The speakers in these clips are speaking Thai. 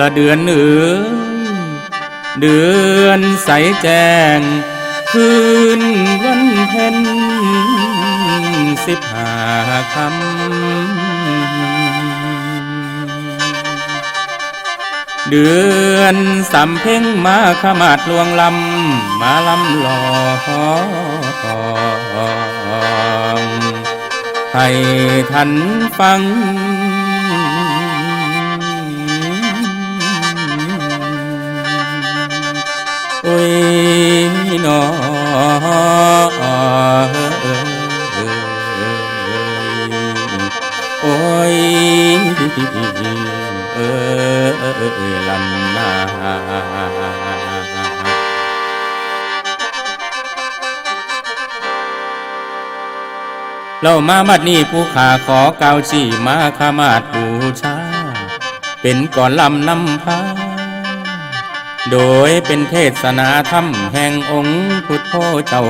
ละเดือนเอ๋ยเดือนใสแจ้ง คืนวันเพ็ญสิบห้าคำ เดือนสำเพ็งมาขมาดลวงลำ มาลำหล่องให้ทันฟัง อยเออเออเออลันนาเรามามัดนี้ผู้ขาขอเกาวชีมาขามาดบูชา เป็นก่อนลำนำพาโดยเป็นเทศนาธรรมแห่งองค์พุทธเจ้า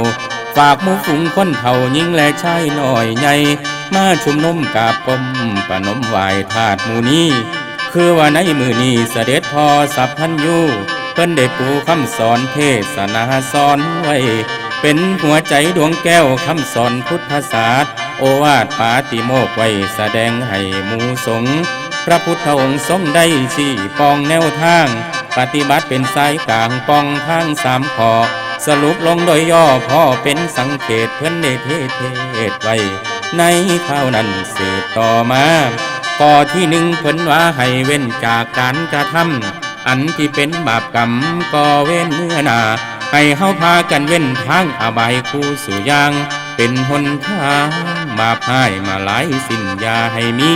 ฝากหมูฝูงคนเท่ายิงและชายหน่อยใหญ่ มาชุมนุมกาบกมปนมไหวธาตุมูนี้ คือว่าในมือนี้เสด็จพอสัพพันยูเพิ่นได้ปูคำสอนเทศนาสอนไว้ เป็นหัวใจดวงแก้วคำสอนพุทธศาสตร์ โอวาทปาติโมกไว้แสดงให้มูสงพระพุทธองค์ทรงได้ชี้ปองแนวทาง ปฏิบัติเป็นสายกลางปองทางสามขอสรุปลงโดยย่อพ่อเป็นสังเกตเพื่อนได้เทศไว้ ในข้าวนั้นสืบต่อมาก่อที่หนึ่งเพิ่นว่าให้เว้นจากการกระทำอันที่เป็นบาปกรรมก่อเว้นเมื่อนาให้เฮาพากันเว้นทางอบายคู่สู่ยาง เป็นหนทางมาพายมาหลายสิ้นยาให้มี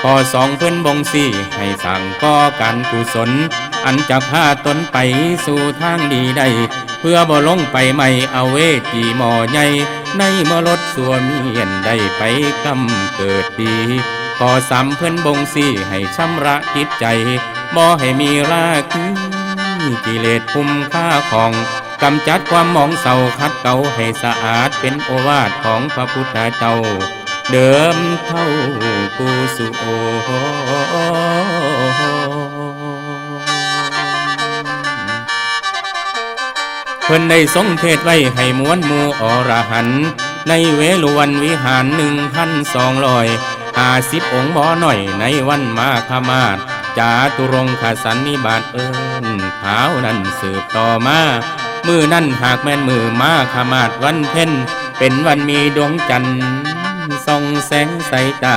ข้อสองเพิ่นบงสี่ให้สั่งก่อการกุศล อันจะพาตนไปสู่ทางดีได้ เพื่อบ่ลงไปไม่เอาเวทีหมอใหญ่ ในมรดสัวเมียนได้ไปกำเกิดดีขอสามเพื่อนบงสีให้ชำระจิตใจบ่ให้มีราคีกิเลสคุ้มค่าของกำจัดความมองเศร้าคัดเก่าให้สะอาดเป็นโอวาทของพระพุทธเจ้า เดิมเท่ากูสุโอ พิ่นได้ทรงเทศไว้ให้มวลมูอรหัน ในเวลวันวิหารหนึ่งพันสองร้อยห้าสิบองค์บ่อหน่อยในวันมาคมาศจาตุรงขสันนิบาตเอิญขานั้นสืบต่อมา มือนั่นหากแม่นมือมาขมาศวันเพ็ญเป็นวันมีดวงจันทร์ส่องแสงใสตา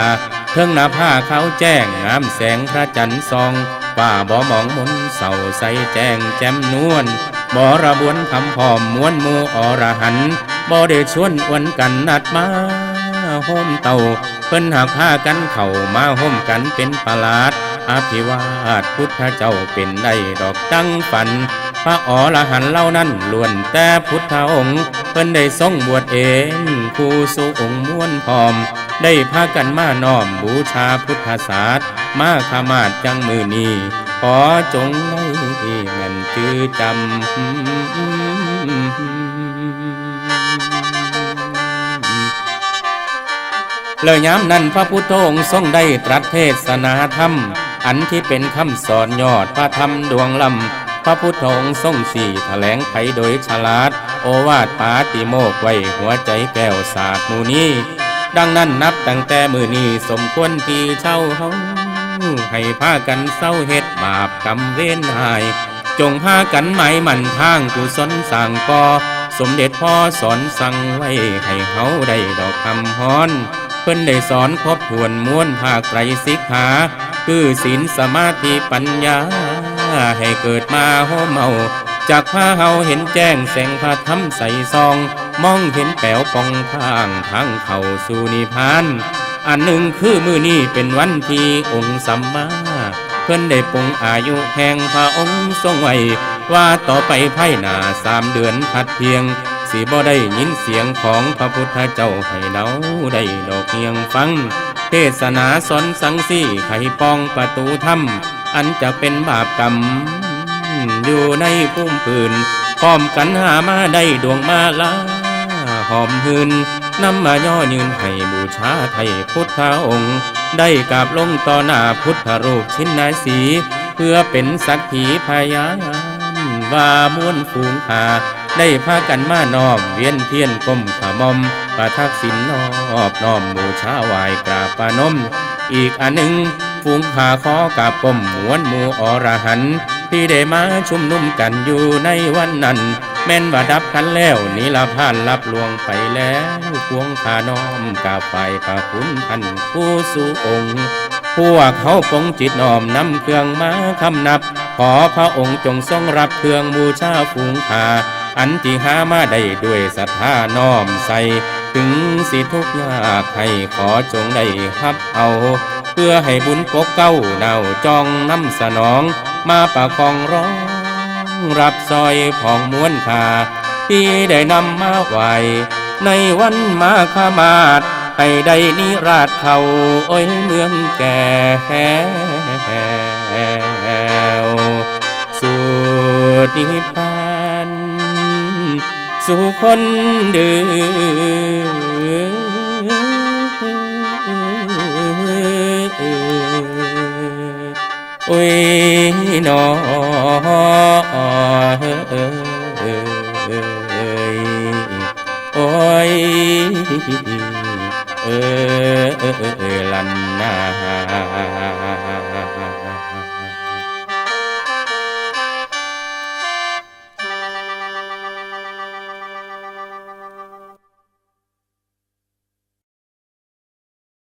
เทิงหน้าผ้าเขาแจ้งงามแสงพระจันทร์ส่องป่าบ่มองมนเศร้าใสแจ้งแจ่มนวล บระบวนคำพอมมวลหมูอรหันต์บ่ได้ชวนอวนกันนัดมาโฮมเต่าเพิ่นหากพากันเข้ามาโฮมกันเป็นประหลาดอภิวาทพุทธเจ้าเป็นได้ดอกตั้งฝัน พระอรหันต์เล่านั้นล้วนแต่พุทธองค์ เพิ่นได้ทรงบวชเองผู้สู่องค์ม้วนพร้อม ได้พากันมาน้อมบูชาพุทธศาสตร์มาขมาดจังมือนี้ ขอจงได้แม่นชื่อจำเลยย้ำนั้นพระพุทธองค์ทรงได้ตรัสเทศนาธรรม อันที่เป็นคำสอนยอดพระธรรมดวงลำ พระพุทธองค์ทรงสี่แถลงไขโดยฉลาด โอวาทปาติโมกข์ไว้หัวใจแก้วศาสตร์มูนี้ดังนั้นนับตั้งแต่มือนี้สมควรที่เช่าเฮา ให้พากันเศร้าเฮ็ดบาปกรรมเว้นหาย จงพากันหมายมันทางกุศลสั่งก่อสมเด็จพ่อสอนสั่งไว้ให้เฮาได้ดอกคำฮอน เพิ่นได้สอนครบถ้วนม้วนภาคไตรสิกขาคือศีลสมาธิปัญญา ให้เกิดมาโฮเมาจากพาเฮาเห็นแจ้งแสงพระธรรมใสซอง มองเห็นแป๋วปองทางทางเข้าสู่นิพพาน อันหนึ่งคือมือนี้เป็นวันที่องค์สัมมาเพื่อนได้ปรุงอายุแห่งพระองค์ทรงไว้ว่าต่อไปภายหนาสามเดือนพัดเพียงสิบ่ได้ยินเสียงของพระพุทธเจ้าให้เราได้ดอกเงียงฟัง เทศนาสอนสังสีไขปองประตูถ้ำอันจะเป็นบาปกรรม อยู่ในพุ่มปืนพร้อมกันหามาได้ดวงมาลาหอมหืน นำมาย่อยืนให้บูชาไทยพุทธองค์ ได้กราบลงต่อหน้าพุทธรูปชิ้นนาสี เพื่อเป็นสักขีพยานว่ามวลฝูงขาได้พากันมานอบเวียนเทียนก้มขมอมประทักษิณนอบน้อมบูชาไหวายกราบประนม อีกอันหนึ่งฝูงขาขอกราบก้มหวนหมูอรหันที่ได้มาชุมนุมกันอยู่ในวันนั้น แม่นว่าดับกันแล้วนิลพานรับลวงไปแล้วพวงขาน้อมกราบไปพระคุณท่านผู้สู่องค์ พวกเขาปงจิตน้อมนำเครื่องมาคำนับ ขอพระองค์จงทรงรับเครื่องบูชาฝูงขาอันที่หามาได้ด้วยศรัทธาน้อมใส่ถึงสิทุกยากให้ขอจงได้ฮับเอา เพื่อให้บุญปกเก้าดาจองนำสนอง มาประคองร้อง รับซอยผ่องม้วนขาที่ได้นำมาไหวในวันมาขมาดให้ได้นิราชเขาโอ้ยเมืองแก่สู่นิพพานสู่คนเดือ โอ้ยนอโ